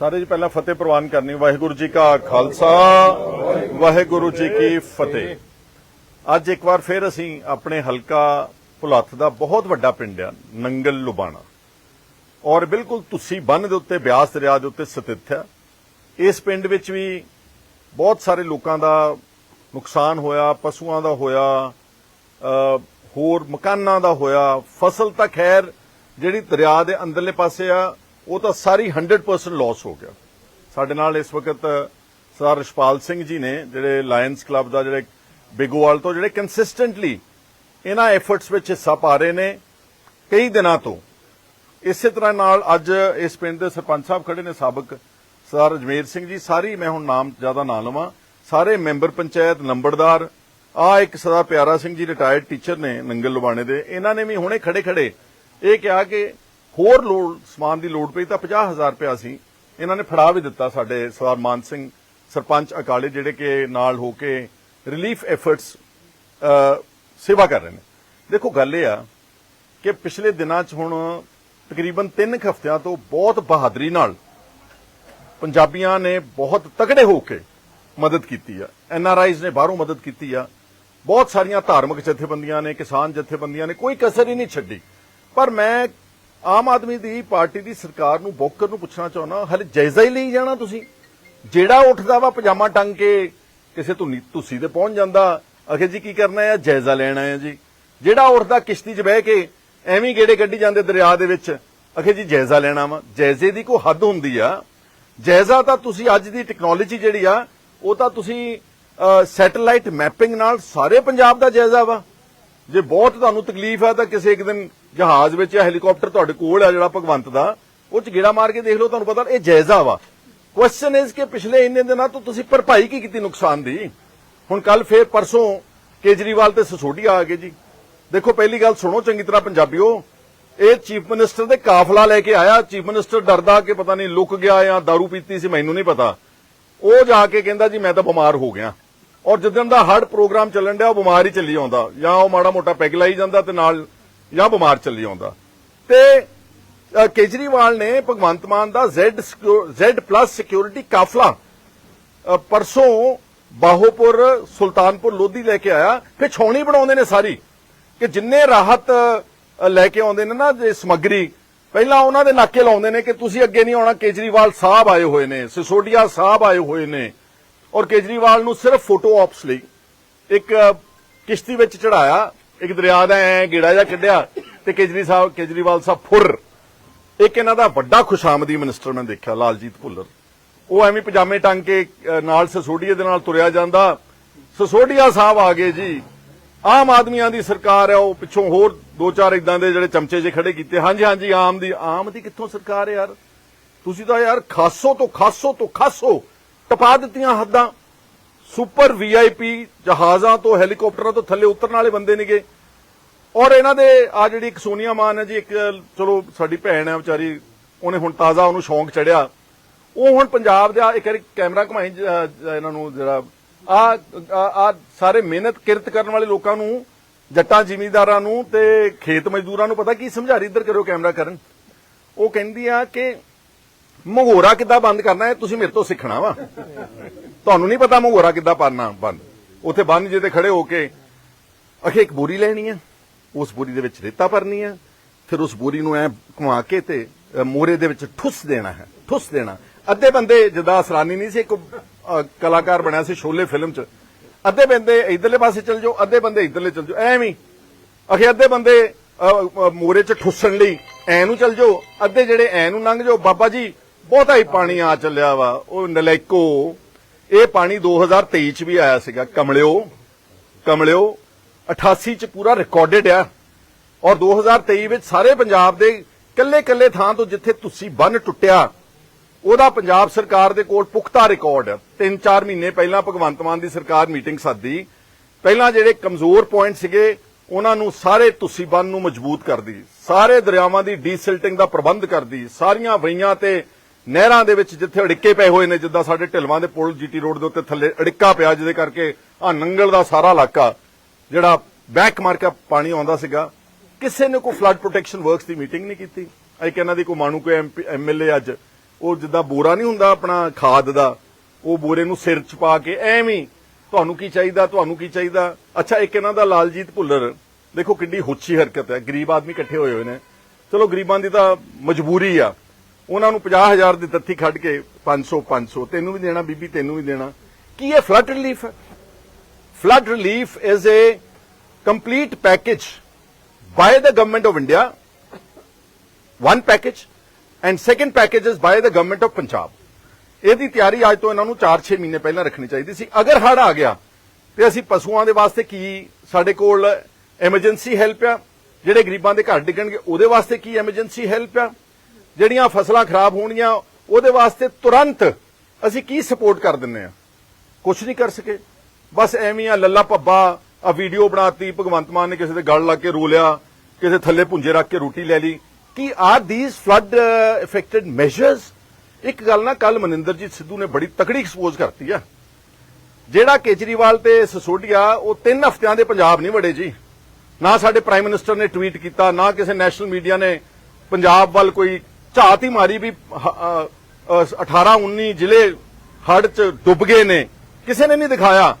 ਸਾਰੇ ਜੀ ਪਹਿਲਾਂ ਫਤਿਹ ਪ੍ਰਵਾਨ ਕਰਨੀ, ਵਾਹਿਗੁਰੂ ਜੀ ਕਾ ਖਾਲਸਾ, ਵਾਹਿਗੁਰੂ ਜੀ ਕੀ ਫਤਿਹ। ਅੱਜ ਇੱਕ ਵਾਰ ਫਿਰ ਅਸੀਂ ਆਪਣੇ ਹਲਕਾ ਭੁਲੱਥ ਦਾ ਬਹੁਤ ਵੱਡਾ ਪਿੰਡ ਆ, ਨੰਗਲ, ਲੁਬਾਣਾ। ਔਰ ਬਿਲਕੁਲ ਤੁਸੀਂ ਬੰਨ ਦੇ ਉੱਤੇ, ਬਿਆਸ ਦਰਿਆ ਦੇ ਉੱਤੇ ਸਥਿਤ ਹੈ ਇਸ ਪਿੰਡ ਵਿੱਚ ਵੀ ਬਹੁਤ ਸਾਰੇ ਲੋਕਾਂ ਦਾ ਨੁਕਸਾਨ ਹੋਇਆ, ਪਸ਼ੂਆਂ ਦਾ ਹੋਇਆ ਹੋਰ ਮਕਾਨਾਂ ਦਾ ਹੋਇਆ। ਫਸਲ ਤਾਂ ਖੈਰ ਜਿਹੜੀ ਦਰਿਆ ਦੇ ਅੰਦਰਲੇ ਪਾਸੇ ਆ ਉਹ ਤਾਂ ਸਾਰੀ 100% ਲਾਸ ਹੋ ਗਿਆ। ਸਾਡੇ ਨਾਲ ਇਸ ਵਕਤ ਸਰਦਾਰ ਰਿਸ਼ਪਾਲ ਸਿੰਘ ਜੀ ਨੇ, ਜਿਹੜੇ ਲਾਇਨਸ ਕਲੱਬ ਦਾ ਜਿਹੜੇ ਬਿਗੋਵਾਲ ਤੋਂ ਜਿਹੜੇ ਕੰਸਿਸਟੈਂਟਲੀ ਇਹਨਾਂ ਐਫਰਟਸ ਵਿੱਚ ਹਿੱਸਾ ਪਾ ਰਹੇ ਨੇ, ਕਈ ਦਿਨਾਂ ਤੋਂ। ਇਸੇ ਤਰ੍ਹਾਂ ਨਾਲ ਅੱਜ ਇਸ ਪਿੰਡ ਦੇ ਸਰਪੰਚ ਸਾਹਿਬ ਖੜੇ ਨੇ, ਸਾਬਕ ਸਰਦਾਰ ਅਜਮੇਰ ਸਿੰਘ ਜੀ। ਸਾਰੀ ਮੈਂ ਹੁਣ ਨਾਮ ਜ਼ਿਆਦਾ ਨਾ ਲਵਾਂ। ਸਾਰੇ ਮੈਂਬਰ ਪੰਚਾਇਤ ਨੰਬਰਦਾਰ, ਆ ਇੱਕ ਸਰਦਾਰ ਪਿਆਰਾ ਸਿੰਘ ਜੀ ਰਿਟਾਇਰਡ ਟੀਚਰ ਨੇ ਨੰਗਲ ਲੁਬਾਣੇ ਦੇ। ਇਹਨਾਂ ਨੇ ਵੀ ਹੁਣੇ ਖੜੇ ਖੜੇ ਇਹ ਕਿਹਾ ਕਿ ਹੋਰ ਲੋੜ, ਸਮਾਨ ਦੀ ਲੋੜ ਪਈ ਤਾਂ 50000 ਰੁਪਇਆ ਅਸੀਂ ਇਹਨਾਂ ਨੇ ਫੜਾ ਵੀ ਦਿੱਤਾ ਸਾਡੇ ਸਰਦਾਰ ਮਾਨ ਸਿੰਘ, ਸਰਪੰਚ ਅਕਾਲੇ ਜਿਹੜੇ ਕਿ ਨਾਲ ਹੋ ਕੇ ਰਿਲੀਫ ਐਫਰਟਸ ਸੇਵਾ ਕਰ ਰਹੇ ਨੇ। ਦੇਖੋ ਗੱਲ ਇਹ ਆ ਕਿ ਪਿਛਲੇ ਦਿਨਾਂ 'ਚ ਹੁਣ ਤਕਰੀਬਨ 3 ਹਫ਼ਤਿਆਂ ਤੋਂ ਬਹੁਤ ਬਹਾਦਰੀ ਨਾਲ ਪੰਜਾਬੀਆਂ ਨੇ ਬਹੁਤ ਤਕੜੇ ਹੋ ਕੇ ਮਦਦ ਕੀਤੀ ਆ। ਐਨ ਆਰ ਆਈਜ਼ ਨੇ ਬਾਹਰੋਂ ਮਦਦ ਕੀਤੀ ਆ। ਬਹੁਤ ਸਾਰੀਆਂ ਧਾਰਮਿਕ ਜਥੇਬੰਦੀਆਂ ਨੇ, ਕਿਸਾਨ ਜਥੇਬੰਦੀਆਂ ਨੇ, ਕੋਈ ਕਸਰ ਹੀ ਨਹੀਂ ਛੱਡੀ। ਪਰ ਮੈਂ ਆਮ ਆਦਮੀ ਦੀ ਪਾਰਟੀ ਦੀ ਸਰਕਾਰ ਨੂੰ ਬੋਕਰ ਨੂੰ ਪੁੱਛਣਾ ਚਾਹੁੰਦਾ, ਹਲੇ ਜਾਇਜ਼ਾ ਹੀ ਲਈ ਜਾਣਾ ਤੁਸੀਂ। ਜਿਹੜਾ ਉੱਠਦਾ ਵਾ ਪਜਾਮਾ ਟੰਗ ਕੇ ਕਿਸੇ ਧੁਨੀ ਤੁਸੀਂ ਤੇ ਪਹੁੰਚ ਜਾਂਦਾ, ਅਖੇ ਜੀ ਕੀ ਕਰਨਾ ਹੈ ਜਾਇਜ਼ਾ ਲੈਣਾ ਹੈ ਜੀ। ਜਿਹੜਾ ਉੱਠਦਾ ਕਿਸ਼ਤੀ 'ਚ ਬਹਿ ਕੇ ਐਵੇਂ ਗੇੜੇ ਕੱਢੀ ਜਾਂਦੇ ਦਰਿਆ ਦੇ ਵਿੱਚ, ਅਖੇ ਜੀ ਜਾਇਜ਼ਾ ਲੈਣਾ ਵਾ। ਜਾਇਜ਼ੇ ਦੀ ਕੋਈ ਹੱਦ ਹੁੰਦੀ ਆ। ਜਾਇਜ਼ਾ ਤਾਂ ਤੁਸੀਂ ਅੱਜ ਦੀ ਟੈਕਨੋਲੋਜੀ ਜਿਹੜੀ ਆ, ਉਹ ਤਾਂ ਤੁਸੀਂ ਸੈਟੇਲਾਈਟ ਮੈਪਿੰਗ ਨਾਲ ਸਾਰੇ ਪੰਜਾਬ ਦਾ ਜਾਇਜ਼ਾ ਵਾ। ਜੇ ਬਹੁਤ ਤੁਹਾਨੂੰ ਤਕਲੀਫ ਆ ਤਾਂ ਕਿਸੇ ਇੱਕ ਦਿਨ ਜਹਾਜ਼ ਵਿੱਚ ਜਾਂ ਹੈਲੀਕਾਪਟਰ ਤੁਹਾਡੇ ਕੋਲ ਆ ਜਿਹੜਾ ਭਗਵੰਤ ਦਾ, ਉਹ ਚ ਗੇੜਾ ਮਾਰ ਕੇ ਦੇਖ ਲਓ, ਤੁਹਾਨੂੰ ਪਤਾ ਇਹ ਜਾਇਜ਼ਾ ਵਾ। ਕੁਐਸਚਨ ਇਜ਼ ਕਿ ਪਿਛਲੇ ਇੰਨੇ ਦਿਨਾਂ ਤੋਂ ਤੁਸੀਂ ਭਰਪਾਈ ਕੀ ਕੀਤੀ ਨੁਕਸਾਨ ਦੀ? ਹੁਣ ਕੱਲ ਫੇਰ ਪਰਸੋਂ ਕੇਜਰੀਵਾਲ ਤੇ ਸਸੋਡੀਆ ਆ ਗਏ ਜੀ। ਦੇਖੋ, ਪਹਿਲੀ ਗੱਲ ਸੁਣੋ ਚੰਗੀ ਤਰ੍ਹਾਂ ਪੰਜਾਬੀਓ। ਇਹ ਚੀਫ ਮਿਨਿਸਟਰ ਦੇ ਕਾਫਲਾ ਲੈ ਕੇ ਆਇਆ। ਚੀਫ ਮਿਨਿਸਟਰ ਡਰਦਾ ਕਿ ਪਤਾ ਨਹੀਂ ਲੁੱਕ ਗਿਆ ਜਾਂ दारू ਪੀਤੀ ਸੀ, ਮੈਨੂੰ ਨਹੀਂ ਪਤਾ। ਉਹ ਜਾ ਕੇ ਕਹਿੰਦਾ, ਜੀ, ਮੈਂ ਤਾਂ ਬਿਮਾਰ ਹੋ ਗਿਆ। ਔਰ ਜਿੱਦਣ ਦਾ ਹੜ ਪ੍ਰੋਗਰਾਮ ਚੱਲਣ ਡਿਆ, ਉਹ ਬਿਮਾਰ ਹੀ ਚੱਲੀ ਆਉਂਦਾ। ਜਾਂ ਉਹ ਮਾੜਾ ਮੋਟਾ ਪੈਗ ਲਾਈ ਜਾਂਦਾ ਤੇ ਨਾਲ ਜਾਂ ਬਿਮਾਰ ਚੱਲੀ ਆਉਂਦਾ। ਤੇ ਕੇਜਰੀਵਾਲ ਨੇ ਭਗਵੰਤ ਮਾਨ ਦਾ Z Z+ ਸਿਕਿਉਰਿਟੀ ਕਾਫਲਾ ਪਰਸੋਂ ਬਾਹੋਪੁਰ, ਸੁਲਤਾਨਪੁਰ ਲੋਧੀ ਲੈ ਕੇ ਆਇਆ। ਫਿਰ ਛੌਣੀ ਬਣਾਉਂਦੇ ਨੇ ਸਾਰੀ। ਕਿ ਜਿੰਨੇ ਰਾਹਤ ਲੈ ਕੇ ਆਉਂਦੇ ਨੇ ਨਾ ਜੇ ਸਮੱਗਰੀ, ਪਹਿਲਾਂ ਉਹਨਾਂ ਦੇ ਨਾਕੇ ਲਾਉਂਦੇ ਨੇ ਕਿ ਤੁਸੀਂ ਅੱਗੇ ਨਹੀਂ ਆਉਣਾ। ਕੇਜਰੀਵਾਲ ਸਾਹਿਬ ਆਏ ਹੋਏ ਨੇ ਸਿਸੋਡੀਆ ਸਾਹਿਬ ਆਏ ਹੋਏ ਨੇ। ਔਰ ਕੇਜਰੀਵਾਲ ਨੂੰ ਸਿਰਫ ਫੋਟੋ ਆਪਸ ਲਈ ਇੱਕ ਕਿਸ਼ਤੀ ਵਿੱਚ ਚੜਾਇਆ ਇੱਕ ਦਰਿਆ ਦਾ ਐ ਗੇੜਾ ਜਿਹਾ ਕੱਢਿਆ ਤੇ ਕੇਜਰੀ ਸਾਹਿਬ, ਕੇਜਰੀਵਾਲ ਸਾਹਿਬ ਫੁਰ। ਇੱਕ ਇਹਨਾਂ ਦਾ ਵੱਡਾ ਖੁਸ਼ਾਮਦੀ ਮਿਨਿਸਟਰ ਮੈਂ ਦੇਖਿਆ, ਲਾਲਜੀਤ ਭੁੱਲਰ। ਉਹ ਐਵੇਂ ਪਜਾਮੇ ਟੰਗ ਕੇ ਨਾਲ ਸਸੋਡੀਆ ਦੇ ਨਾਲ ਤੁਰਿਆ ਜਾਂਦਾ। ਸਸੋਡੀਆ ਸਾਹਿਬ ਆ ਗਏ ਜੀ। ਆਮ ਆਦਮੀਆਂ ਦੀ ਸਰਕਾਰ ਹੈ ਉਹ ਪਿੱਛੋਂ ਹੋਰ ਦੋ ਚਾਰ ਇਦਾਂ ਦੇ ਜਿਹੜੇ ਚਮਚੇ ਜੇ ਖੜੇ ਕੀਤੇ। ਹਾਂਜੀ ਹਾਂਜੀ, ਆਮ ਦੀ ਆਮ ਦੀ ਕਿੱਥੋਂ ਸਰਕਾਰ ਹੈ ਯਾਰ? ਤੁਸੀਂ ਤਾਂ ਯਾਰ ਖਾਸੋ ਤੋਂ ਖਾਸੋ ਤੋਂ ਖਾਸੋ ਟਪਾ ਦਿੱਤੀਆਂ ਹੱਦਾਂ। ਸੁਪਰ ਵੀਆਈਪੀ ਜਹਾਜ਼ਾਂ ਤੋਂ ਹੈਲੀਕਾਪਟਰਾਂ ਤੋਂ ਥੱਲੇ ਉਤਰਨ ਵਾਲੇ ਬੰਦੇ ਨੇਗੇ। ਔਰ ਇਹਨਾਂ ਦੇ ਆ ਜਿਹੜੀ ਇੱਕ ਸੋਨੀਆ ਮਾਨ ਹੈ ਜੀ, ਇੱਕ, ਚਲੋ ਸਾਡੀ ਭੈਣ ਹੈ ਵਿਚਾਰੀ, ਉਹਨੇ ਹੁਣ ਤਾਜ਼ਾ ਉਹਨੂੰ ਸ਼ੌਂਕ ਚੜਿਆ। ਉਹ ਹੁਣ ਪੰਜਾਬ ਦਾ ਇੱਕ ਵਾਰੀ ਕੈਮਰਾ ਘਮਾਈ ਇਹਨਾਂ ਨੂੰ ਜਿਹੜਾ ਆ ਆ ਸਾਰੇ ਮਿਹਨਤ ਕਿਰਤ ਕਰਨ ਵਾਲੇ ਲੋਕਾਂ ਨੂੰ, ਜੱਟਾਂ ਜ਼ਿਮੀਂਦਾਰਾਂ ਨੂੰ ਤੇ ਖੇਤ ਮਜ਼ਦੂਰਾਂ ਨੂੰ ਪਤਾ ਕੀ ਸਮਝਾ ਰਹੀ ਇੱਧਰ ਕਰੋ ਕੈਮਰਾ ਕਰਨ। ਉਹ ਕਹਿੰਦੀ ਆ ਕਿ ਮੰਗੋਰਾ ਕਿੱਦਾਂ ਬੰਦ ਕਰਨਾ ਹੈ? ਤੁਸੀਂ ਮੇਰੇ ਤੋਂ ਸਿੱਖਣਾ ਵਾ। ਤੁਹਾਨੂੰ ਨਹੀਂ ਪਤਾ ਮਹੋਰਾ ਕਿੱਦਾਂ ਪਾਣਾ ਬੰਦ ਉੱਥੇ ਬੰਨ ਜੇ ਖੜੇ ਹੋ ਕੇ ਅਖੇ ਇੱਕ ਬੋਰੀ ਲੈਣੀ ਹੈ ਉਸ ਬੋਰੀ ਦੇ ਵਿੱਚ ਰੇਤਾ ਭਰਨੀ ਆ ਫਿਰ ਉਸ ਬੋਰੀ ਨੂੰ ਐ ਘੁਮਾ ਕੇ ਤੇ ਮੋਰੇ ਦੇ ਵਿੱਚ ਠੁੱਸ ਦੇਣਾ ਹੈ ਠੁੱਸ ਦੇਣਾ। ਅੱਧੇ ਬੰਦੇ ਜਦਾ ਅਸਰਾਨੀ ਨਹੀਂ ਸੀ ਇੱਕ ਕਲਾਕਾਰ ਬਣਿਆ ਸੀ ਸ਼ੋਲੇ ਫਿਲਮ 'ਚ। ਅੱਧੇ ਬੰਦੇ ਇਧਰਲੇ ਪਾਸੇ ਚਲ ਜਾਓ ਅੱਧੇ ਬੰਦੇ ਇਧਰਲੇ ਚਲ ਜਾਓ ਐਵੇਂ ਅਖੇ ਅੱਧੇ ਬੰਦੇ ਅ, ਮੋਰੇ 'ਚ ਠੁੱਸਣ ਲਈ ਐ ਨੂੰ ਚਲ ਜਾਓ ਅੱਧੇ ਜਿਹੜੇ ਐ ਨੂੰ ਲੰਘ ਜਾਓ ਬਾਬਾ ਜੀ ਬਹੁਤਾ ਹੀ ਪਾਣੀ ਆ ਚੱਲਿਆ ਵਾ, ਉਹ ਨਲਾਇਕੋ ਇਹ ਪਾਣੀ 2023 ਚ ਵੀ ਆਇਆ ਸੀਗਾ। ਕਮਲਿਓ ਕਮਲਿਓ 88 ਚ ਪੂਰਾ ਰਿਕਾਰਡਡ ਆ। ਔਰ 2023 ਵਿੱਚ ਸਾਰੇ ਪੰਜਾਬ ਦੇ ਕੱਲੇ-ਕੱਲੇ ਥਾਂ ਤੋਂ ਜਿੱਥੇ ਤੁਸੀਂ ਬੰਨ ਟੁੱਟਿਆ, ਉਹਦਾ ਪੰਜਾਬ ਸਰਕਾਰ ਦੇ ਕੋਲ ਪੁਖਤਾ ਰਿਕਾਰਡ ਹੈ 3-4 ਮਹੀਨੇ ਪਹਿਲਾਂ ਭਗਵੰਤ ਮਾਨ ਦੀ ਸਰਕਾਰ ਮੀਟਿੰਗ ਸੱਦੀ। ਪਹਿਲਾਂ ਜਿਹੜੇ ਕਮਜ਼ੋਰ ਪੁਆਇੰਟ ਸੀਗੇ, ਉਹਨਾਂ ਨੂੰ ਸਾਰੇ ਤੁਸੀਂ ਬੰਨ ਨੂੰ ਮਜ਼ਬੂਤ ਕਰਦੀ। ਸਾਰੇ ਦਰਿਆਵਾਂ ਦੀ ਡੀਸਿਲਟਿੰਗ ਦਾ ਪ੍ਰਬੰਧ ਕਰਦੀ। ਸਾਰੀਆਂ ਵਈਆਂ ਤੇ ਨਹਿਰਾਂ ਦੇ ਵਿੱਚ ਜਿੱਥੇ ਅੜਿੱਕੇ ਪਏ ਹੋਏ ਨੇ, ਜਿੱਦਾਂ ਸਾਡੇ ਢਿਲਵਾਂ ਦੇ ਪੁਲ ਜੀਟੀ ਰੋਡ ਦੇ ਉੱਤੇ ਥੱਲੇ ਅੜਿੱਕਾ ਪਿਆ, ਜਿਹਦੇ ਕਰਕੇ ਆ ਨੰਗਲ ਦਾ ਸਾਰਾ ਇਲਾਕਾ, ਜਿਹੜਾ ਬੈਕ ਮਾਰ ਕੇ ਪਾਣੀ ਆਉਂਦਾ ਸੀਗਾ, ਕਿਸੇ ਨੇ ਕੋਈ ਫਲੱਡ ਪ੍ਰੋਟੈਕਸ਼ਨ ਵਰਕਸ ਦੀ ਮੀਟਿੰਗ ਨਹੀਂ ਕੀਤੀ। ਇੱਕ ਇਹਨਾਂ ਦੀ ਕੋਈ ਮਾਣੂ ਕੋਈ ਐਮਐਲਏ ਅੱਜ, ਉਹ ਜਿੱਦਾਂ ਬੋਰਾ ਨਹੀਂ ਹੁੰਦਾ ਆਪਣਾ ਖਾਦ ਦਾ, ਉਹ ਬੋਰੇ ਨੂੰ ਸਿਰ 'ਚ ਪਾ ਕੇ ਐਵੇਂ ਤੁਹਾਨੂੰ ਕੀ ਚਾਹੀਦਾ, ਤੁਹਾਨੂੰ ਕੀ ਚਾਹੀਦਾ? ਅੱਛਾ, ਇੱਕ ਇਹਨਾਂ ਦਾ ਲਾਲਜੀਤ ਭੁੱਲਰ, ਦੇਖੋ ਕਿੰਨੀ ਹੁੱਚੀ ਹਰਕਤ ਹੈ, ਗਰੀਬ ਆਦਮੀ ਇਕੱਠੇ ਹੋਏ ਹੋਏ ਨੇ। ਚਲੋ, ਗਰੀਬਾਂ ਦੀ ਤਾਂ ਮਜਬੂਰੀ ਆ। ਉਹਨਾਂ ਨੂੰ 50000 ਦੀ ਤੱਥੀ ਖੱਡ ਕੇ 500 500 ਤੈਨੂੰ ਵੀ ਦੇਣਾ, ਬੀਬੀ, ਤੈਨੂੰ ਵੀ ਦੇਣਾ। ਕੀ ਇਹ ਫਲੱਡ ਰਿਲੀਫ ਹੈ? Flood relief is a complete package by the government of India One package and second package is by the government of Punjab ਇਹਦੀ ਤਿਆਰੀ ਅੱਜ ਤੋਂ ਇਹਨਾਂ ਨੂੰ 4-6 ਮਹੀਨੇ ਪਹਿਲਾਂ ਰੱਖਣੀ ਚਾਹੀਦੀ ਸੀ। ਅਗਰ ਹੜ ਆ ਗਿਆ, ਤੇ ਅਸੀਂ ਪਸ਼ੂਆਂ ਦੇ ਵਾਸਤੇ ਕੀ, ਸਾਡੇ ਕੋਲ ਐਮਰਜੈਂਸੀ ਹੈਲਪ ਆ। ਜਿਹੜੇ ਗਰੀਬਾਂ ਦੇ ਘਰ ਡਿੱਗਣਗੇ, ਉਹਦੇ ਵਾਸਤੇ ਕੀ ਐਮਰਜੈਂਸੀ ਹੈਲਪ ਆ? ਜਿਹੜੀਆਂ ਫਸਲਾਂ ਖਰਾਬ ਹੋਣਗੀਆਂ ਉਹਦੇ ਵਾਸਤੇ ਤੁਰੰਤ ਅਸੀਂ ਕੀ ਸਪੋਰਟ ਕਰ ਦਿੰਨੇ ਆ ਕੁਝ ਨਹੀਂ ਕਰ ਸਕੇ। ਬਸ ਐਵੇਂ ਆ, ਲੱਲਾ ਪੱਬਾ ਆ ਵੀਡੀਓ ਬਣਾਤੀ, ਭਗਵੰਤ ਮਾਨ ਨੇ ਕਿਸੇ ਦੇ ਗਲ ਲਾ ਕੇ ਰੋ ਲਿਆ, ਕਿਸੇ ਥੱਲੇ ਪੁੰਜੇ ਰੱਖ ਕੇ ਰੋਟੀ ਲੈ ਲਈ। ਕਿ are these flood affected measures ਇੱਕ ਗੱਲ ਨਾ ਕੱਲ ਮਨਿੰਦਰਜੀਤ ਸਿੱਧੂ ਨੇ ਬੜੀ ਤਕੜੀ ਐਕਸਪੋਜ਼ ਕਰਤੀ ਆ। ਜਿਹੜਾ ਕੇਜਰੀਵਾਲ ਤੇ ਸਸੋਡੀਆ, ਉਹ ਤਿੰਨ ਹਫ਼ਤਿਆਂ ਦੇ ਪੰਜਾਬ ਨਹੀਂ ਵੜੇ ਜੀ। ਨਾ ਸਾਡੇ ਪ੍ਰਾਈਮ ਮਿਨਿਸਟਰ ਨੇ ਟਵੀਟ ਕੀਤਾ, ਨਾ ਕਿਸੇ ਨੈਸ਼ਨਲ ਮੀਡੀਆ ਨੇ ਪੰਜਾਬ ਵੱਲ ਕੋਈ ਝਾਤ ਹੀ ਮਾਰੀ ਵੀ 18 19 ਜ਼ਿਲ੍ਹੇ ਹੜ ਚ ਡੁੱਬ ਗਏ ਨੇ। ਕਿਸੇ ਨੇ ਨਹੀਂ ਦਿਖਾਇਆ।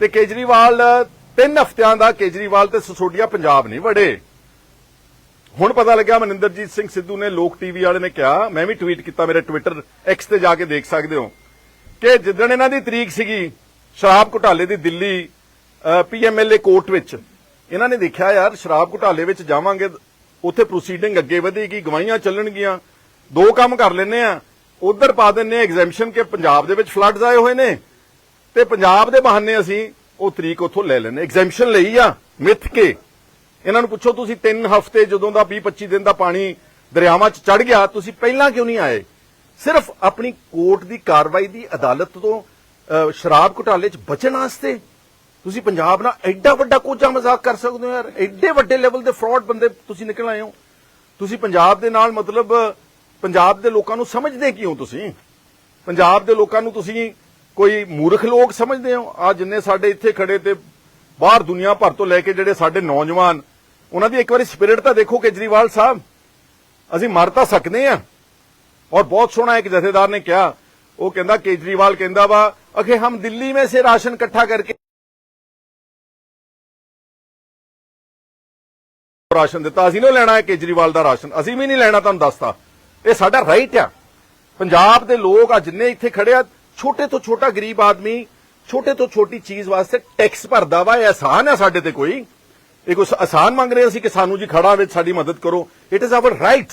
ਤੇ ਕੇਜਰੀਵਾਲ, ਤਿੰਨ ਹਫ਼ਤਿਆਂ ਦਾ ਕੇਜਰੀਵਾਲ ਤੇ ਸਸੋਡੀਆ ਪੰਜਾਬ ਨਹੀਂ ਵੜੇ। ਹੁਣ ਪਤਾ ਲੱਗਿਆ ਮਨਿੰਦਰਜੀਤ ਸਿੰਘ ਸਿੱਧੂ ਨੇ ਲੋਕ ਟੀਵੀ ਵਾਲੇ ਨੇ ਕਿਹਾ, ਮੈਂ ਵੀ ਟਵੀਟ ਕੀਤਾ ਮੇਰੇ ਟਵਿੱਟਰ ਐਕਸ ਤੇ ਜਾ ਕੇ ਦੇਖ ਸਕਦੇ ਹੋ, ਕਿ ਜਿੱਦਣ ਇਹਨਾਂ ਦੀ ਤਰੀਕ ਸੀਗੀ, ਸ਼ਰਾਬ ਘੁਟਾਲੇ ਦੀ ਦਿੱਲੀ ਪੀਐਮਐਲਏ ਕੋਰਟ ਵਿੱਚ, ਇਹਨਾਂ ਨੇ ਦੇਖਿਆ ਯਾਰ, ਸ਼ਰਾਬ ਘੁਟਾਲੇ ਵਿੱਚ ਜਾਵਾਂਗੇ ਉੱਥੇ ਪ੍ਰੋਸੀਡਿੰਗ ਅੱਗੇ ਵਧੇਗੀ, ਗਵਾਹੀਆਂ ਚੱਲਣਗੀਆਂ। ਦੋ ਕੰਮ ਕਰ ਲੈਨੇ ਆ। ਉਧਰ ਪਾ ਦਿੰਨੇ ਐਗਜ਼ੈਂਪਸ਼ਨ ਕਿ ਪੰਜਾਬ ਦੇ ਵਿੱਚ ਫਲੱਡਸ ਆਏ ਹੋਏ ਨੇ। ਤੇ ਪੰਜਾਬ ਦੇ ਬਹਾਨੇ ਅਸੀਂ ਉਹ ਤਰੀਕ ਉੱਥੋਂ ਲੈ ਲੈਨੇ ਐਗਜ਼ੈਂਪਸ਼ਨ ਲਈ ਆ, ਮਿੱਥ ਕੇ। ਇਹਨਾਂ ਨੂੰ ਪੁੱਛੋ, ਤੁਸੀਂ 3 ਹਫ਼ਤੇ ਜਦੋਂ ਦਾ 20 25 ਦਿਨ ਦਾ ਪਾਣੀ ਦਰਿਆਵਾਂ 'ਚ ਚੜ ਗਿਆ, ਤੁਸੀਂ ਪਹਿਲਾਂ ਕਿਉਂ ਨਹੀਂ ਆਏ? ਸਿਰਫ ਆਪਣੀ ਕੋਰਟ ਦੀ ਕਾਰਵਾਈ ਦੀ ਅਦਾਲਤ ਤੋਂ ਸ਼ਰਾਬ ਘੁਟਾਲੇ 'ਚ ਬਚਣ ਵਾਸਤੇ। ਤੁਸੀਂ ਪੰਜਾਬ ਨਾਲ ਐਡਾ ਵੱਡਾ ਕੋਚਾ ਮਜ਼ਾਕ ਕਰ ਸਕਦੇ ਹੋ ਯਾਰ। ਐਡੇ ਵੱਡੇ ਲੈਵਲ ਦੇ ਫਰਾਡ ਬੰਦੇ ਤੁਸੀਂ ਨਿਕਲ ਆਏ ਹੋ। ਤੁਸੀਂ ਪੰਜਾਬ ਦੇ ਨਾਲ ਮਤਲਬ, ਪੰਜਾਬ ਦੇ ਲੋਕਾਂ ਨੂੰ ਸਮਝਦੇ ਕਿਉਂ ਤੁਸੀਂ? ਪੰਜਾਬ ਦੇ ਲੋਕਾਂ ਨੂੰ ਤੁਸੀਂ ਕੋਈ ਮੂਰਖ ਲੋਕ ਸਮਝਦੇ ਹੋ? ਆ ਜਿੰਨੇ ਸਾਡੇ ਇੱਥੇ ਖੜੇ ਤੇ ਬਾਹਰ ਦੁਨੀਆ ਭਰ ਤੋਂ ਲੈ ਕੇ ਜਿਹੜੇ ਸਾਡੇ ਨੌਜਵਾਨ, ਉਹਨਾਂ ਦੀ ਇੱਕ ਵਾਰੀ ਸਪਿਰਟ ਤਾਂ ਦੇਖੋ ਕੇਜਰੀਵਾਲ ਸਾਹਿਬ। ਅਸੀਂ ਮਰ ਤਾਂ ਸਕਦੇ ਆ। ਔਰ ਬਹੁਤ ਸੋਹਣਾ ਇੱਕ ਜਥੇਦਾਰ ਨੇ ਕਿਹਾ। ਉਹ ਕਹਿੰਦਾ ਕੇਜਰੀਵਾਲ ਕਹਿੰਦਾ ਵਾ, ਅਖੇ ਹਮ ਦਿੱਲੀ ਮੇਂ ਸੇ ਰਾਸ਼ਨ ਇਕੱਠਾ ਕਰਕੇ ਰਾਸ਼ਨ ਦਿੱਤਾ, ਅਸੀਂ ਨਹੀਂ ਲੈਣਾ ਹੈ ਕੇਜਰੀਵਾਲ ਦਾ ਰਾਸ਼ਨ, ਅਸੀਂ ਵੀ ਨਹੀਂ ਲੈਣਾ ਤੁਹਾਨੂੰ ਦੱਸਤਾ। ਇਹ ਸਾਡਾ ਰਾਈਟ ਆ। ਪੰਜਾਬ ਦੇ ਲੋਕ ਆ ਜਿੰਨੇ ਇੱਥੇ ਖੜੇ ਆ, ਛੋਟੇ ਤੋਂ ਛੋਟਾ ਗਰੀਬ ਆਦਮੀ, ਛੋਟੇ ਤੋਂ ਛੋਟੀ ਚੀਜ਼ ਵਾਸਤੇ ਟੈਕਸ ਭਰਦਾ ਵਾ, ਇਹ ਆਸਾਨ ਹੈ ਸਾਡੇ ਤੇ ਕੋਈ। ਇਹ ਕੋਈ ਆਸਾਨ ਮੰਗ ਰਹੇ ਅਸੀਂ ਕਿ ਸਾਨੂੰ ਜੀ ਖੜਾ ਵਿੱਚ ਸਾਡੀ ਮਦਦ ਕਰੋ। ਇਟ ਇਜ਼ ਆਵਰ ਰਾਈਟ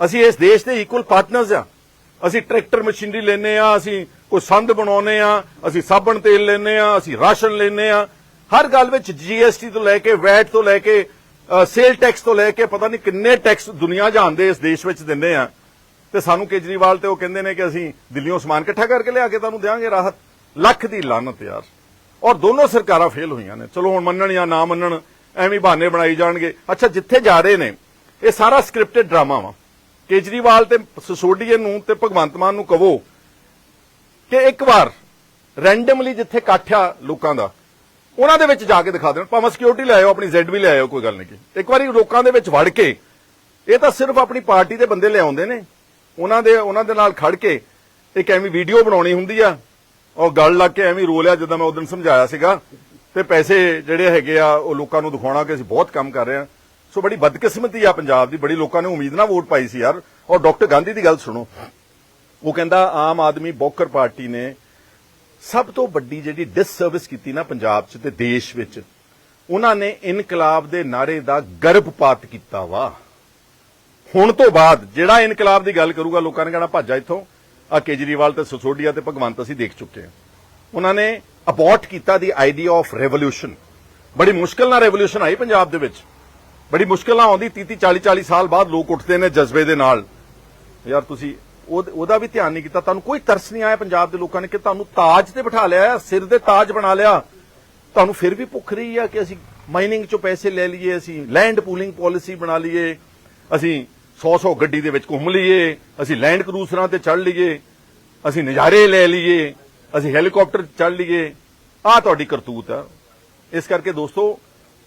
ਅਸੀਂ ਇਸ ਦੇਸ਼ ਦੇ ਇਕੁਅਲ ਪਾਰਟਨਰਸ ਆ। ਅਸੀਂ ਟਰੈਕਟਰ ਮਸ਼ੀਨਰੀ ਲੈਨੇ ਆ, ਅਸੀਂ ਕੋਈ ਸੰਦ ਬਣਾਉਨੇ ਆ, ਅਸੀਂ ਸਾਬਣ ਤੇਲ ਲੈਨੇ ਆ, ਅਸੀਂ ਰਾਸ਼ਨ ਲੈਨੇ ਆ। ਹਰ ਗੱਲ ਵਿੱਚ ਜੀਐਸਟੀ ਤੋਂ ਲੈ ਕੇ ਵੈਟ ਤੋਂ ਲੈ ਕੇ ਸੇਲ ਟੈਕਸ ਤੋਂ ਲੈ ਕੇ ਪਤਾ ਨਹੀਂ ਕਿੰਨੇ ਟੈਕਸ ਦੁਨੀਆ ਜਹਾਨ ਦੇ ਇਸ ਦੇਸ਼ ਵਿੱਚ ਦਿੰਦੇ ਆ। ਤੇ ਸਾਨੂੰ ਕੇਜਰੀਵਾਲ ਤੇ ਉਹ ਕਹਿੰਦੇ ਨੇ ਕਿ ਅਸੀਂ ਦਿੱਲੀੋਂ ਸਮਾਨ ਇਕੱਠਾ ਕਰਕੇ ਲਿਆ ਕੇ ਤੁਹਾਨੂੰ ਦੇਵਾਂਗੇ ਰਾਹਤ। ਲੱਖ ਦੀ ਲਾਨਤ ਯਾਰ। ਔਰ ਦੋਨੋਂ ਸਰਕਾਰਾਂ ਫੇਲ ਹੋਈਆਂ ਨੇ। ਚਲੋ ਹੁਣ ਮੰਨਣ ਜਾਂ ਨਾ ਮੰਨਣ, ਐਵੇਂ ਬਹਾਨੇ ਬਣਾਈ ਜਾਣਗੇ। ਅੱਛਾ, ਜਿੱਥੇ ਜਾ ਰਹੇ ਨੇ, ਇਹ ਸਾਰਾ ਸਕ੍ਰਿਪਟਡ ਡਰਾਮਾ ਵਾ। ਕੇਜਰੀਵਾਲ ਤੇ ਸਸੋਡੀਏ ਨੂੰ ਤੇ ਭਗਵੰਤ ਮਾਨ ਨੂੰ ਕਹੋ ਕਿ ਇੱਕ ਵਾਰ ਰੈਂਡਮਲੀ ਜਿੱਥੇ ਇਕੱਠ ਆ ਲੋਕਾਂ ਦਾ ਉਹਨਾਂ ਦੇ ਵਿੱਚ ਜਾ ਕੇ ਦਿਖਾ ਦੇਣ। ਭਾਵੇਂ ਸਿਕਿਉਰਿਟੀ ਲੈ ਆਇਓ, ਆਪਣੀ ਜ਼ੈਡ ਵੀ ਲੈ ਆਇਓ, ਕੋਈ ਗੱਲ ਨਹੀਂ ਇੱਕ ਵਾਰੀ ਲੋਕਾਂ ਦੇ ਵਿੱਚ ਵੜ ਕੇ, ਇਹ ਤਾਂ ਸਿਰਫ ਆਪਣੀ ਪਾਰਟੀ ਦੇ ਬੰਦੇ ਲਿਆਉਂਦੇ ਨੇ। ਉਹਨਾਂ ਦੇ ਉਹਨਾਂ ਦੇ ਨਾਲ ਖੜ ਕੇ ਇੱਕ ਐਵੇਂ ਵੀਡੀਓ ਬਣਾਉਣੀ ਹੁੰਦੀ ਆ। ਔਰ ਗੱਲ ਲੱਗ ਕੇ ਐਵੇਂ ਰੋ ਲਿਆ ਜਦੋਂ ਮੈਂ ਉਦੋਂ ਸਮਝਾਇਆ ਸੀਗਾ। ਤੇ ਪੈਸੇ ਜਿਹੜੇ ਹੈਗੇ ਆ, ਉਹ ਲੋਕਾਂ ਨੂੰ ਦਿਖਾਉਣਾ ਕਿ ਅਸੀਂ ਬਹੁਤ ਕੰਮ ਕਰ ਰਹੇ ਹਾਂ ਸੋ ਬੜੀ ਬਦਕਿਸਮਤੀ ਆ ਪੰਜਾਬ ਦੀ। ਬੜੀ ਲੋਕਾਂ ਨੇ ਉਮੀਦ ਨਾਲ ਵੋਟ ਪਾਈ ਸੀ ਯਾਰ। ਔਰ ਡਾਕਟਰ ਗਾਂਧੀ ਦੀ ਗੱਲ ਸੁਣੋ। ਉਹ ਕਹਿੰਦਾ, ਆਮ ਆਦਮੀ ਬੋਕਰ ਪਾਰਟੀ ਨੇ ਸਭ ਤੋਂ ਵੱਡੀ ਜਿਹੜੀ ਡਿਸਸਰਵਿਸ ਕੀਤੀ ਨਾ ਪੰਜਾਬ 'ਚ ਤੇ ਦੇਸ਼ ਵਿੱਚ, ਉਹਨਾਂ ਨੇ ਇਨਕਲਾਬ ਦੇ ਨਾਰੇ ਦਾ ਗਰਭਪਾਤ ਕੀਤਾ ਵਾ। ਹੁਣ ਤੋਂ ਬਾਅਦ ਜਿਹੜਾ ਇਨਕਲਾਬ ਦੀ ਗੱਲ ਕਰੂਗਾ, ਲੋਕਾਂ ਨੇ ਕਹਿਣਾ ਭੱਜਾ ਇੱਥੋਂ। ਆ ਕੇਜਰੀਵਾਲ ਤੇ ਸਸੋਡੀਆ ਤੇ ਭਗਵੰਤ ਅਸੀਂ ਦੇਖ ਚੁੱਕੇ ਹਾਂ। ਉਹਨਾਂ ਨੇ ਅਬੋਰਟ ਕੀਤਾ ਦੀ ਆਈਡੀਆ ਆਫ ਰੈਵੋਲੂਸ਼ਨ ਬੜੀ ਮੁਸ਼ਕਲ ਨਾਲ ਰੈਵੋਲੂਸ਼ਨ ਆਈ ਪੰਜਾਬ ਦੇ ਵਿੱਚ। ਬੜੀ ਮੁਸ਼ਕਲ ਨਾਲ ਆਉਂਦੀ 30 40 40 ਸਾਲ ਬਾਅਦ ਲੋਕ ਉੱਠਦੇ ਨੇ ਜਜ਼ਬੇ ਦੇ ਨਾਲ। ਯਾਰ ਤੁਸੀਂ ਉਹਦਾ ਵੀ ਧਿਆਨ ਨਹੀਂ ਕੀਤਾ। ਤੁਹਾਨੂੰ ਕੋਈ ਤਰਸ ਨਹੀਂ ਆਇਆ ਪੰਜਾਬ ਦੇ ਲੋਕਾਂ ਨੇ ਕਿ ਤੁਹਾਨੂੰ ਤਾਜ ਤੇ ਬਿਠਾ ਲਿਆ, ਸਿਰ ਦੇ ਤਾਜ ਬਣਾ ਲਿਆ। ਤੁਹਾਨੂੰ ਫਿਰ ਵੀ ਭੁੱਖ ਰਹੀ ਆ ਕਿ ਅਸੀਂ ਮਾਈਨਿੰਗ ਚੋਂ ਪੈਸੇ ਲੈ ਲਈਏ, ਅਸੀਂ ਲੈਂਡ ਪੂਲਿੰਗ ਪਾਲਿਸੀ ਬਣਾ ਲਈਏ, ਅਸੀਂ 100-100 ਗੱਡੀ ਦੇ ਵਿੱਚ ਘੁੰਮ ਲਈਏ, ਅਸੀਂ ਲੈਂਡ ਕਰੂਸਰਾਂ ਤੇ ਚੜ ਲਈਏ, ਅਸੀਂ ਨਜ਼ਾਰੇ ਲੈ ਲਈਏ, ਅਸੀਂ ਹੈਲੀਕਾਪਟਰ ਚੜ ਲਈਏ। ਆਹ ਤੁਹਾਡੀ ਕਰਤੂਤ ਆ। ਇਸ ਕਰਕੇ ਦੋਸਤੋ,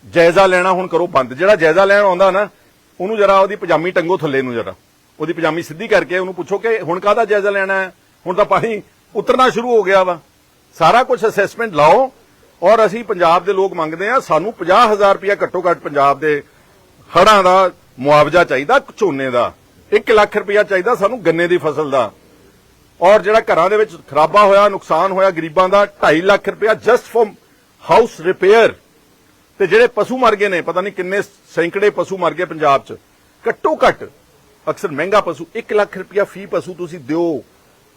ਜਾਇਜ਼ਾ ਲੈਣਾ ਹੁਣ ਕਰੋ ਬੰਦ। ਜਿਹੜਾ ਜਾਇਜ਼ਾ ਲੈਣ ਆਉਂਦਾ ਨਾ, ਉਹਨੂੰ ਜਰਾ ਉਹਦੀ ਪਜਾਮੀ ਟੰਗੋ ਥੱਲੇ ਨੂੰ ਜਰਾ। ਉਹਦੀ ਪਜਾਮੀ ਸਿੱਧੀ ਕਰਕੇ ਉਹਨੂੰ ਪੁੱਛੋ ਕਿ ਹੁਣ ਕਾਹਦਾ ਜਾਇਜ਼ਾ ਲੈਣਾ ਹੈ? ਹੁਣ ਤਾਂ ਪਾਣੀ ਉਤਰਨਾ ਸ਼ੁਰੂ ਹੋ ਗਿਆ ਵਾ। ਸਾਰਾ ਕੁਝ ਅਸੈਸਮੈਂਟ ਲਾਓ ਔਰ ਅਸੀਂ ਪੰਜਾਬ ਦੇ ਲੋਕ ਮੰਗਦੇ ਆ ਸਾਨੂੰ 50000 ਰੁਪਇਆ ਘੱਟੋ ਘੱਟ ਪੰਜਾਬ ਦੇ ਹੜਾਂ ਦਾ ਮੁਆਵਜ਼ਾ ਚਾਹੀਦਾ, ਝੋਨੇ ਦਾ। 1 ਲੱਖ ਰੁਪਇਆ ਚਾਹੀਦਾ ਸਾਨੂੰ ਗੰਨੇ ਦੀ ਫਸਲ ਦਾ। ਔਰ ਜਿਹੜਾ ਘਰਾਂ ਦੇ ਵਿੱਚ ਖਰਾਬਾ ਹੋਇਆ, ਨੁਕਸਾਨ ਹੋਇਆ ਗਰੀਬਾਂ ਦਾ 2.5 ਲੱਖ ਰੁਪਇਆ ਜਸਟ ਫॉर ਹਾਊਸ ਰਿਪੇਅਰ ਤੇ ਜਿਹੜੇ ਪਸ਼ੂ ਮਰ ਗਏ ਨੇ, ਪਤਾ ਨਹੀਂ ਕਿੰਨੇ ਸੈਂਕੜੇ ਪਸ਼ੂ ਮਰ ਗਏ ਪੰਜਾਬ 'ਚ। ਘੱਟੋ ਘੱਟ ਅਕਸਰ ਮਹਿੰਗਾ ਪਸ਼ੂ 1 ਲੱਖ ਰੁਪਇਆ ਫੀ ਪਸ਼ੂ ਤੁਸੀਂ ਦਿਓ।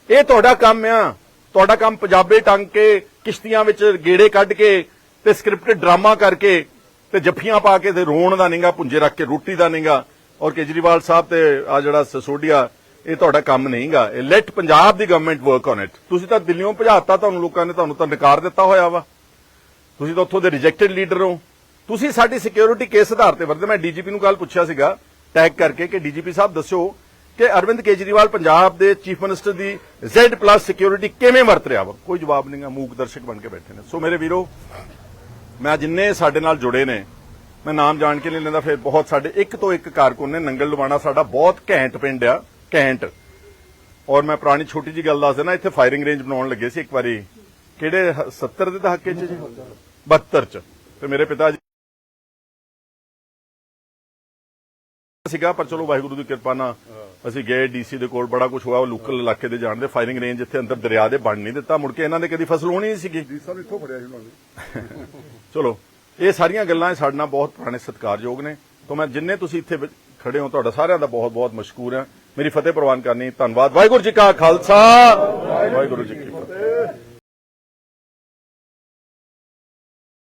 ਇਹ ਤੁਹਾਡਾ ਕੰਮ ਆ। ਤੁਹਾਡਾ ਕੰਮ ਪੰਜਾਬੇ ਟੰਗ ਕੇ, ਕਿਸ਼ਤੀਆਂ ਵਿੱਚ ਗੇੜੇ ਕੱਢ ਕੇ ਤੇ ਸਕ੍ਰਿਪਟਡ ਡਰਾਮਾ ਕਰਕੇ ਤੇ ਜੱਫੀਆਂ ਪਾ ਕੇ ਤੇ ਰੋਣ ਦਾ ਨਿੰਗਾ ਪੁੰਜੇ ਰੱਖ ਕੇ ਰੋਟੀ ਦਾ ਨਿੰਗਾ ਔਰ ਕੇਜਰੀਵਾਲ ਸਾਹਿਬ ਤੇ ਆ ਜਿਹੜਾ ਸਸੋਡੀਆ, ਇਹ ਤੁਹਾਡਾ ਕੰਮ ਨਹੀਂਗਾ। ਇਹ ਲੈਟ ਪੰਜਾਬ ਦੀ ਗਵਰਨਮੈਂਟ ਵਰਕ ਔਨ ਇਟ ਤੁਸੀਂ ਤਾਂ ਦਿੱਲੀੋਂ ਭਜਾਤਾ ਤੁਹਾਨੂੰ ਲੋਕਾਂ ਨੇ, ਤੁਹਾਨੂੰ ਤਾਂ ਨਕਾਰ ਦਿੱਤਾ ਹੋਇਆ ਵਾ। ਤੁਸੀਂ ਤਾਂ ਉੱਥੋਂ ਦੇ ਰਿਜੈਕਟਡ ਲੀਡਰ ਹੋ। ਤੁਸੀਂ ਸਾਡੀ ਸਿਕਿਉਰਿਟੀ ਕਿਸ ਆਧਾਰ ਤੇ ਵਰਦੇ। ਮੈਂ ਡੀਜੀਪੀ ਨੂੰ ਕੱਲ ਪੁੱਛਿਆ ਸੀਗਾ ਟੈਗ ਕਰਕੇ ਕਿ ਡੀਜੀਪੀ ਸਾਹਿਬ ਦੱਸਿਓ ਕਿ ਅਰਵਿੰਦ ਕੇਜਰੀਵਾਲ ਪੰਜਾਬ ਦੇ ਚੀਫ ਮਿਨਿਸਟਰ ਦੀ Z+ ਸਿਕਿਉਰਿਟੀ ਕਿਵੇਂ ਵਰਤ ਰਿਹਾ ਵਾ? ਕੋਈ ਜਵਾਬ ਨਹੀਂ ਨਹੀਂਗਾ ਮੂਕ ਦਰਸ਼ਕ ਬਣ ਕੇ ਬੈਠੇ ਨੇ। ਸੋ ਮੇਰੇ ਵੀਰੋ, ਮੈਂ ਜਿੰਨੇ ਸਾਡੇ ਨਾਲ ਜੁੜੇ ਨੇ, ਮੈਂ ਨਾਮ ਜਾਣ ਕੇ ਨਹੀਂ ਲੈਂਦਾ, ਫਿਰ ਬਹੁਤ ਸਾਡੇ ਇੱਕ ਤੋਂ ਇੱਕ ਕਾਰਕੁਨ ਨੇ, ਨੰਗਲ ਲਵਾਣਾ ਸਾਡਾ ਬਹੁਤ ਘੈਂਟ ਪਿੰਡ ਆ, ਘੈਂਟ। ਔਰ ਮੈਂ ਪੁਰਾਣੀ ਛੋਟੀ ਜੀ ਗੱਲ ਦੱਸ ਦਿੰਦਾ, ਇੱਥੇ ਫਾਇਰਿੰਗ ਰੇਂਜ ਬਣਾਉਣ ਲੱਗੇ ਸੀ ਇੱਕ ਵਾਰੀ। ਕਿਹੜੇ ਹ- 70 ਦੇ ਦਹਾਕੇ ਚ ਜੀ? 72 ਚ। ਤੇ ਮੇਰੇ ਪਿਤਾ ਸੀਗਾ ਪਰ ਚਲੋ ਵਾਹਿਗੁਰੂ ਦੀ ਕਿਰਪਾ ਨਾਲ ਅਸੀਂ ਗਏ ਡੀਸੀ ਦੇ ਕੋਲ ਬੜਾ ਕੁਝ ਹੋਇਆ ਲੋਕਲ ਇਲਾਕੇ ਦੇ ਜਾਣਦੇ ਫਾਇਰਿੰਗ ਰੇਂਜ ਇੱਥੇ ਅੰਦਰ ਦਰਿਆ ਦੇ ਬਣ ਨਹੀਂ ਦਿੱਤਾ ਮੁੜ ਕੇ ਇਹਨਾਂ ਦੇ ਕਦੀ ਫਸਲ ਹੋਣੀ ਨਹੀਂ ਸੀਗੀ। ਜੀ ਸਾਹਿਬ ਇੱਥੋਂ ਫੜਿਆ ਸੀ ਉਹਨਾਂ ਨੇ। ਚਲੋ ਇਹ ਸਾਰੀਆਂ ਗੱਲਾਂ ਸਾਡੇ ਨਾਲ ਬਹੁਤ ਪੁਰਾਣੇ ਸਤਿਕਾਰਯੋਗ ਨੇ। ਤੋਂ ਮੈਂ ਜਿੰਨੇ ਤੁਸੀਂ ਇੱਥੇ ਖੜੇ ਹੋ ਤੁਹਾਡਾ ਸਾਰਿਆਂ ਦਾ ਬਹੁਤ ਬਹੁਤ ਮਸ਼ਕੂਰ ਹਾਂ। ਮੇਰੀ ਫਤਿਹ ਪ੍ਰਵਾਨ ਕਰਨੀ ਧੰਨਵਾਦ। ਵਾਹਿਗੁਰੂ ਜੀ ਕਾ ਖਾਲਸਾ। ਵਾਹਿਗੁਰੂ ਜੀ ਕੀ